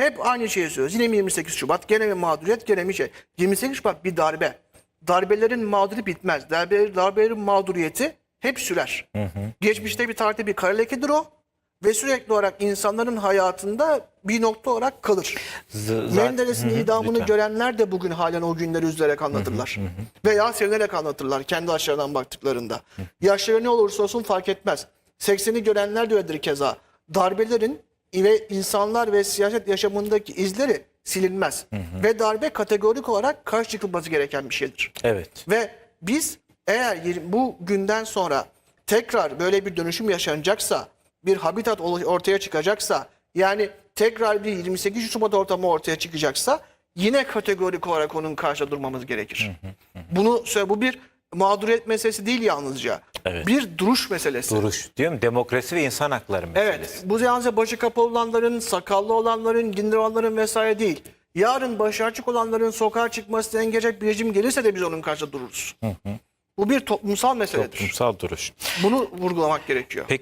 Hep aynı şeyi söylüyoruz. Yine mi 28 Şubat? Gene mi mağduriyet? Gene mi şey? 28 Şubat bir darbe. Darbelerin mağduru bitmez. Darbe, darbelerin mağduriyeti hep sürer. Geçmişte bir tarihte bir kara lekedir o. Ve sürekli olarak insanların hayatında bir nokta olarak kalır. Menderes'in Hı hı, idamını lütfen. görenler de bugün halen o günleri üzülerek anlatırlar. Veya sevinerek anlatırlar kendi yaşlarından baktıklarında. Yaşları ne olursa olsun fark etmez. 80'i görenler de öyledir keza. Darbelerin ve insanlar ve siyaset yaşamındaki izleri silinmez. Ve darbe kategorik olarak karşı çıkılması gereken bir şeydir. Evet. Ve biz eğer bu günden sonra tekrar böyle bir dönüşüm yaşanacaksa, bir habitat ortaya çıkacaksa, yani tekrar bir 28 Şubat ortamı ortaya çıkacaksa yine kategorik olarak onun karşıda durmamız gerekir. Bunu söyle bu bir mağduriyet meselesi değil yalnızca. Evet. Bir duruş meselesi. Duruş diyorum demokrasi ve insan hakları meselesi. Evet. Bu yalnızca başı kapalı olanların, sakallı olanların, gindiri olanların vesaire değil. Yarın başı açık olanların sokağa çıkmasını engelleyecek bir rejim gelirse de biz onun karşısında dururuz. Bu bir toplumsal meseledir. Toplumsal duruş. Bunu vurgulamak gerekiyor. Peki